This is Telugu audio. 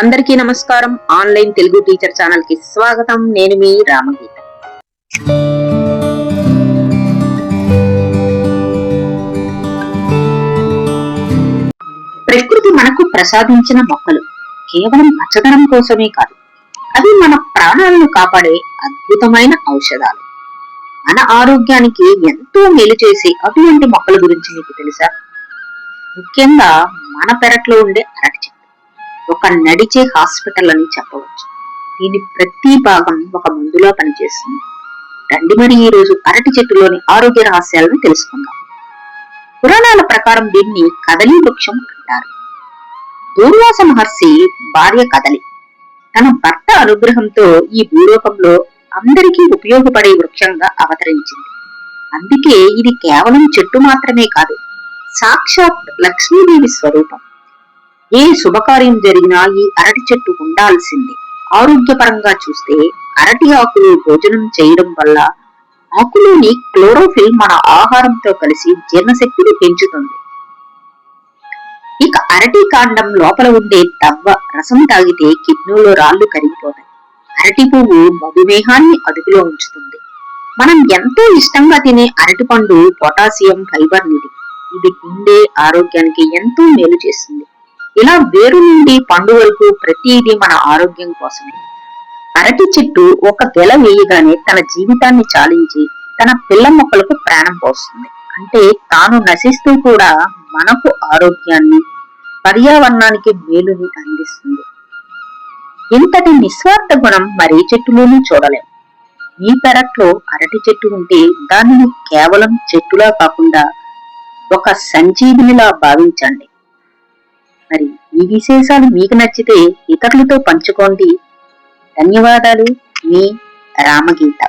అందరికీ నమస్కారం. ఆన్లైన్ తెలుగు టీచర్ ఛానల్కి స్వాగతం. నేను మీ రామగీత. ప్రకృతి మనకు ప్రసాదించిన మొక్కలు కేవలం పచ్చదనం కోసమే కాదు అవి మన ప్రాణాలను కాపాడే అద్భుతమైన ఔషధాలు. మన ఆరోగ్యానికి ఎంతో మేలు చేసే అటువంటి మొక్కల గురించి మీకు తెలుసా? ముఖ్యంగా మన పెరట్లో ఉండే అరటి చెట్టు. ఒక నడిచే హాస్పిటల్ అని చెప్పవచ్చు. దీని ప్రతి భాగం ఒక మందులా పనిచేస్తుంది. రండి మరి ఈ రోజు అరటి చెట్టులోని ఆరోగ్య రహస్యాలను తెలుసుకుందాం. పురాణాల ప్రకారం దీన్ని కదలి వృక్షం అంటారు. దూర్వాస మహర్షి భార్య కదలి తన భర్త అనుగ్రహంతో ఈ భూలోకంలో అందరికీ ఉపయోగపడే వృక్షంగా అవతరించింది. అందుకే ఇది కేవలం చెట్టు మాత్రమే కాదు సాక్షాత్ లక్ష్మీదేవి స్వరూపం. ఏ శుభకార్యం జరిగినా ఈ అరటి చెట్టు ఉండాల్సిందే. ఆరోగ్యపరంగా చూస్తే అరటి ఆకులు భోజనం చేయడం వల్ల ఆకులోని క్లోరోఫిల్ మన ఆహారంతో కలిసి జీర్ణశక్తిని పెంచుతుంది. ఇక అరటి కాండం లోపల ఉండే దవ్వ రసం తాగితే కిడ్నీలో రాళ్ళు కరిగిపోతాయి. అరటి పువ్వు మధుమేహాన్ని అదుపులో ఉంచుతుంది. మనం ఎంతో ఇష్టంగా తినే అరటి పండు పొటాషియం ఫైబర్ నిధి. ఇది గుండె ఆరోగ్యానికి ఎంతో మేలు చేస్తుంది. ఇలా వేరు నుండి పండు వరకు ప్రతిదీ మన ఆరోగ్యం కోసమే. అరటి చెట్టు ఒక గెల వేయగానే తన జీవితాన్ని చాలించి తన పిల్ల మొక్కలకు ప్రాణం పోస్తుంది. అంటే తాను నశిస్తూ కూడా మనకు ఆరోగ్యాన్ని పర్యావరణానికి మేలుని అందిస్తుంది. ఇంతటి నిస్వార్థ గుణం మరే చెట్టులోనూ చూడలేం. మీ పెరట్లో అరటి చెట్టు ఉంటే దానిని కేవలం చెట్టులా కాకుండా ఒక సంజీవినిలా భావించండి. మరి ఈ విశేషాలు మీకు నచ్చితే ఇతరులతో పంచుకోండి. ధన్యవాదాలు. మీ రామగీత.